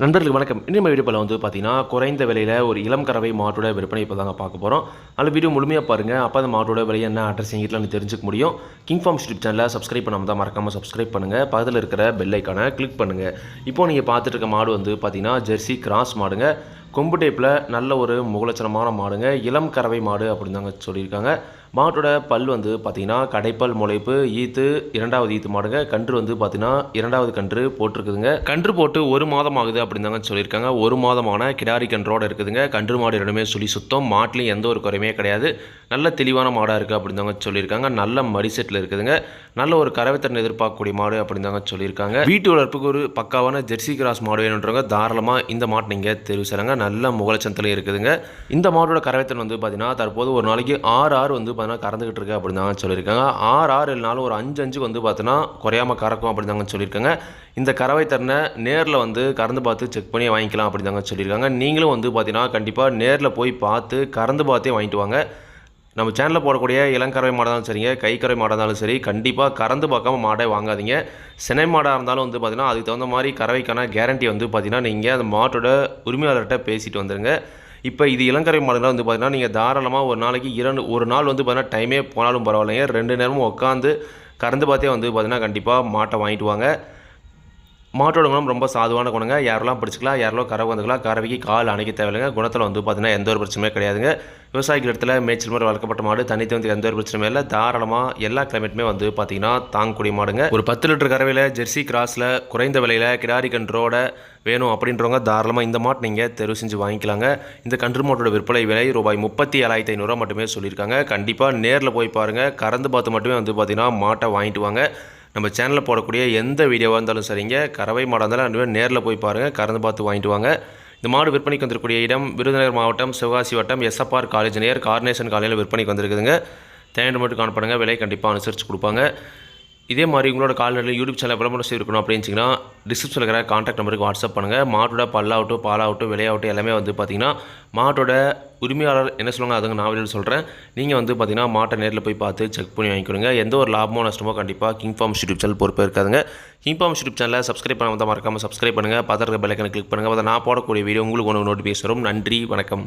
நண்பர்களுக்கு வணக்கம். இனிமேல் நம்ம வீடியோவில் வந்து பார்த்தீங்கன்னா குறைந்த விலையில் ஒரு இளம் கறவை மாட்டோட விற்பனை இப்போ தாங்க பார்க்க போகிறோம் அதில் வீடியோ முழுமையாக பாருங்கள் அப்போ அந்த மாட்டோட விலை என்ன அட்ரஸ் எங்கிட்டலாம் தெரிஞ்சுக்க முடியும். கிங் ஃபார்ம் யூடியூப் சேனலை சப்ஸ்கிரைப் பண்ணாமல் தான் மறக்காமல் சப்ஸ்கிரைப் பண்ணுங்கள் பக்கத்தில் இருக்கிற பெல் ஐக்கானை கிளிக் பண்ணுங்கள் இப்போது நீங்கள் பார்த்துட்டு இருக்க மாடு வந்து பார்த்தீங்கன்னா ஜெர்சி கிராஸ் மாடுங்க. கொம்பு டைப்பில் நல்ல ஒரு முகலட்சணமான மாடுங்க. இளம் கறவை மாடு அப்படின்னு தாங்க சொல்லியிருக்காங்க. மாட்டோட பல் வந்து பார்த்தீங்கன்னா கடைப்பல் முளைப்பு ஈத்து இரண்டாவது ஈத்து மாடுங்க. கன்று வந்து பார்த்தீங்கன்னா இரண்டாவது கன்று போட்டிருக்குதுங்க. கன்று போட்டு ஒரு மாதம் ஆகுது அப்படின்னு தாங்க சொல்லியிருக்காங்க. ஒரு மாதமான கிடாரி கன்றோட இருக்குதுங்க. கன்று மாடு ரெண்டுமே சொல்லி சுத்தம். மாட்டிலையும் எந்த ஒரு குறையுமே கிடையாது. நல்ல தெளிவான மாடாக இருக்குது அப்படின்னு தாங்க சொல்லியிருக்காங்க. நல்ல மடிசெட்டில் இருக்குதுங்க. நல்ல ஒரு கரவைத்திறன் எதிர்பார்க்கக்கூடிய மாடு அப்படின்னு தாங்க சொல்லியிருக்காங்க. வீட்டு வளர்ப்புக்கு ஒரு பக்காவான ஜெர்சி கிராஸ் மாடு வேணுன்றவங்க தாராளமாக இந்த மாட்டு நீங்கள் தெரிவு செய்கிறாங்க நல்ல முகலச்சந்தில் இருக்குதுங்க. இந்த மாடோட கரவைத்திறன் வந்து பார்த்தீங்கன்னா தற்போது ஒரு நாளைக்கு ஆறு ஆறு வந்து பார்த்தோன்னா கறந்துக்கிட்டு இருக்கு அப்படின்னு சொல்லியிருக்காங்க. ஆறு ஆறு இல்லைனாலும் ஒரு அஞ்சு அஞ்சு வந்து பார்த்தோன்னா குறையாம கறக்கும் அப்படிதாங்க தாங்க சொல்லியிருக்காங்க. இந்த கறவை திறனை நேரில் வந்து கறந்து பார்த்து செக் பண்ணி வாங்கிக்கலாம் அப்படிதாங்க தாங்க சொல்லியிருக்காங்க. நீங்களும் வந்து பார்த்தீங்கன்னா கண்டிப்பாக நேரில் போய் பார்த்து கறந்து பார்த்தே வாங்கிட்டு வாங்க. நம்ம சேனலில் போடக்கூடிய இளங்கறவை மாடாக இருந்தாலும் சரிங்க கைக்கறவை மாடாக இருந்தாலும் சரி கண்டிப்பாக கறந்து பார்க்காம மாடை வாங்காதீங்க. சினை மாடாக இருந்தாலும் வந்து பார்த்திங்கன்னா அதுக்கு தகுந்த மாதிரி கறவைக்கான கேரண்டி வந்து பார்த்திங்கன்னா நீங்கள் அந்த மாட்டோட உரிமையாளர்கிட்ட பேசிட்டு வந்துடுங்க இப்போ இது இளங்கரை மாடுலாம் வந்து பார்த்திங்கன்னா நீங்கள் தாராளமாக ஒரு நாளைக்கு இரண்டு ஒரு நாள் வந்து பார்த்திங்கன்னா டைமே போனாலும் பரவாயில்லைங்க. ரெண்டு நேரமும் உட்காந்து கறந்து பார்த்தே வந்து பார்த்திங்கன்னா கண்டிப்பாக மாட்டை வாங்கிட்டு வாங்க. மாட்டோட குணம் ரொம்ப சாதுவான குணங்க. யாரெல்லாம் பிடிச்சிக்கலாம் யாரெல்லாம் கறவை வந்துக்கலாம் கறவைக்கு கால் அணைக்க தேவையில்லைங்க. குணத்தில் வந்து பார்த்தீங்கன்னா எந்த ஒரு பிரச்சனையும் கிடையாதுங்க. விவசாயிகள் இடத்துல மேய்ச்சல் முறை வளர்க்கப்பட்ட மாடு தண்ணி வந்து எந்த ஒரு பிரச்சனையும் இல்லை. தாராளமாக எல்லா கிளைமேட்டுமே வந்து பார்த்தீங்கன்னா தாங்கக்கூடிய மாடுங்க. ஒரு பத்து லிட்டர் கறவையில் ஜெர்சி கிராஸில் குறைந்த விலையில் கிடாரி கன்றோட வேணும் அப்படின்றவங்க தாராளமாக இந்த மாட்டை நீங்கள் தெரிவு செஞ்சு வாங்கிக்கலாங்க. இந்த கன்று மாட்டோட விற்பனை விலை ரூபாய் முப்பத்தி ஏழாயிரத்தி ஐநூறுரூவா மட்டுமே சொல்லியிருக்காங்க. கண்டிப்பாக நேரில் போய் பாருங்கள் கறந்து பார்த்து மட்டுமே வந்து பார்த்தீங்கன்னா மாட்டை வாங்கிட்டு வாங்க. நம்ம சேனலில் போடக்கூடிய எந்த வீடியோவாக இருந்தாலும் சரிங்க. கறவை மாடாக இருந்தாலும் ரெண்டு நேரில் போய் பாருங்கள் கறந்து பார்த்து வாங்கிட்டு வாங்க. இந்த மாடு விற்பனைக்கு வந்திருக்கக்கூடிய இடம் விருதுநகர் மாவட்டம் சிவகாசி வட்டம் எஸ்எப்ஆர் காலேஜ் நேர் கார்னேஷன் காலையில் விற்பனைக்கு வந்திருக்குதுங்க. தேவையான மட்டும் காணப்படுங்க. விலை கண்டிப்பாக அனுசரித்து கொடுப்பாங்க. இதே மாதிரி உங்களோட கால்நடையில் யூடியூப் சேனல் விளம்பரம் செய்திருக்கணும் அப்படின்னுச்சிங்கன்னா டிஸ்கிரிப்ஷனில் இருக்கிற காண்டாக்ட் நம்பருக்கு வாட்ஸ்அப் பண்ணுங்கள் மாட்டோட பல்லாகட்டும் பாலாகட்டும் விலையாகட்டும் எல்லாமே வந்து பார்த்தீங்கன்னா மாட்டோட உரிமையாளர் என்ன சொல்லுவாங்க அதுங்க நான் வெளியில் சொல்கிறேன் நீங்கள் வந்து பார்த்தீங்கன்னா மாட்டை நேரில் போய் பார்த்து செக் பண்ணி வாங்கிக்கொடுங்க. எந்த ஒரு லாபமோ நஷ்டமோ கண்டிப்பாக கிங் ஃபார்ம் யூடியூப் சேனல் பொறுப்பு இருக்காதுங்க. கிங் ஃபார்ம் யூடியூப் சேனலில் சப்ஸ்கிரைப் பண்ணாமல் மறக்காமல் சப்ஸ்கிரைப் பண்ணுங்கள் பத்திரக்க பெல்லைக்கனை கிளிக் பண்ணுங்கள் அதை நான் போடக்கூடிய வீடியோ உங்களுக்கு ஒன்று நோட்டிஃபிகேஷன் வரும். நன்றி வணக்கம்.